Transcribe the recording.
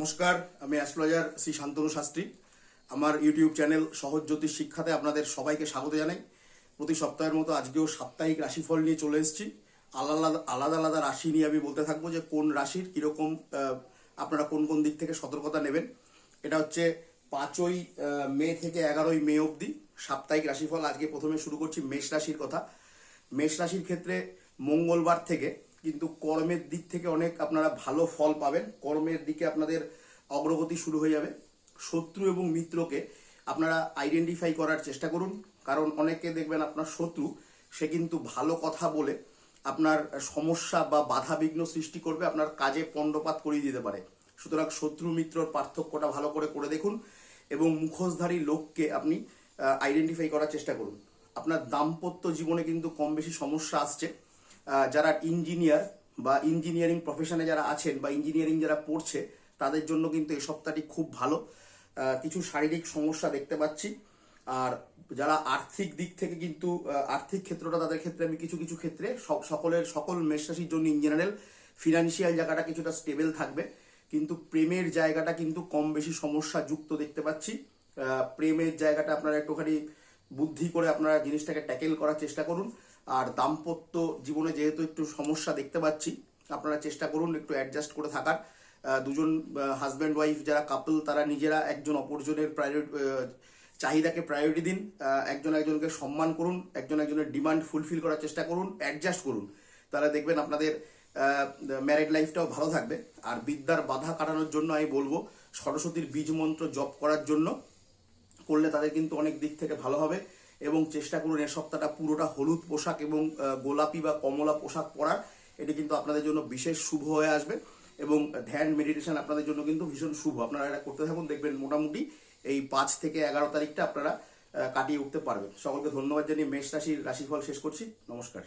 নমস্কার, আমি অ্যাস্ট্রোলজার শ্রী শান্তনু শাস্ত্রী। আমার ইউটিউব চ্যানেল সহজ জ্যোতিষ শিক্ষাতে আপনাদের সবাইকে স্বাগত জানাই। প্রতি সপ্তাহের মতো আজকেও সাপ্তাহিক রাশিফল নিয়ে চলে এসেছি। আলাদা আলাদা আলাদা রাশি নিয়ে আমি বলতে থাকব যে কোন রাশির কীরকম আপনারা কোন কোন দিক থেকে সতর্কতা নেবেন। এটা হচ্ছে পাঁচই মে থেকে এগারোই মে অবধি সাপ্তাহিক রাশিফল। আজকে প্রথমে শুরু করছি মেষ রাশির কথা। মেষ রাশির ক্ষেত্রে মঙ্গলবার থেকে কিন্তু কর্মের দিক থেকে অনেক আপনারা ভালো ফল পাবেন। কর্মের দিকে আপনাদের অগ্রগতি শুরু হয়ে যাবে। শত্রু এবং মিত্রকে আপনারা আইডেন্টিফাই করার চেষ্টা করুন। কারণ অনেকে দেখবেন আপনার শত্রু, সে কিন্তু ভালো কথা বলে আপনার সমস্যা বা বাধা বিঘ্ন সৃষ্টি করবে, আপনার কাজে পণ্ডপাত করিয়ে দিতে পারে। সুতরাং শত্রু মিত্রর পার্থক্যটা ভালো করে করে দেখুন এবং মুখোশধারী লোককে আপনি আইডেন্টিফাই করার চেষ্টা করুন। আপনার দাম্পত্য জীবনে কিন্তু কম বেশি সমস্যা আসছে। যারা ইঞ্জিনিয়ার বা ইঞ্জিনিয়ারিং প্রফেশনে যারা আছেন বা ইঞ্জিনিয়ারিং যারা পড়ছে, তাদের জন্য কিন্তু এই সপ্তাহটি খুব ভালো। কিছু শারীরিক সমস্যা দেখতে পাচ্ছি। আর যারা আর্থিক দিক থেকে কিন্তু আর্থিক ক্ষেত্রটা তাদের ক্ষেত্রে আমি কিছু কিছু ক্ষেত্রে সব সকলের, সকল মেষরাশির জন্য ইন জেনারেল ফিনান্সিয়াল জায়গাটা কিছুটা স্টেবল থাকবে। কিন্তু প্রেমের জায়গাটা কিন্তু কম বেশি সমস্যা যুক্ত দেখতে পাচ্ছি। প্রেমের জায়গাটা আপনারা একটুখানি বুদ্ধি করে আপনারা জিনিসটাকে ট্যাকেল করার চেষ্টা করুন। আর দাম্পত্য জীবনে যেহেতু একটু সমস্যা দেখতে পাচ্ছি, আপনারা চেষ্টা করুন একটু অ্যাডজাস্ট করে থাকার। দুজন হাজব্যান্ড ওয়াইফ যারা কাপল তারা নিজেরা একজন অপরজনের প্রায়োরিটি চাহিদাকে প্রায়োরিটি দিন। একজন একজনকে সম্মান করুন, একজন একজনের ডিমান্ড ফুলফিল করার চেষ্টা করুন অ্যাডজাস্ট করুন। তাহলে দেখবেন আপনাদের ম্যারেড লাইফটাও ভালো থাকবে। আর বিদ্যার বাধা কাটানোর জন্য আমি বলব, সরস্বতীর বীজ মন্ত্র জপ করার জন্য করলে তাদের কিন্তু অনেক দিক থেকে ভালো হবে। এবং চেষ্টা করুন এ সপ্তাহটা পুরোটা হলুদ পোশাক এবং গোলাপি বা কমলা পোশাক পরার। এটি কিন্তু আপনাদের জন্য বিশেষ শুভ হয়ে আসবে এবং ধ্যান মেডিটেশন আপনাদের জন্য কিন্তু ভীষণ শুভ। আপনারা এটা করতে থাকুন, দেখবেন মোটামুটি এই পাঁচ থেকে এগারো তারিখটা আপনারা কাটিয়ে উঠতে পারবেন। সকলকে ধন্যবাদ জানিয়ে মেষ রাশির রাশিফল শেষ করছি। নমস্কার।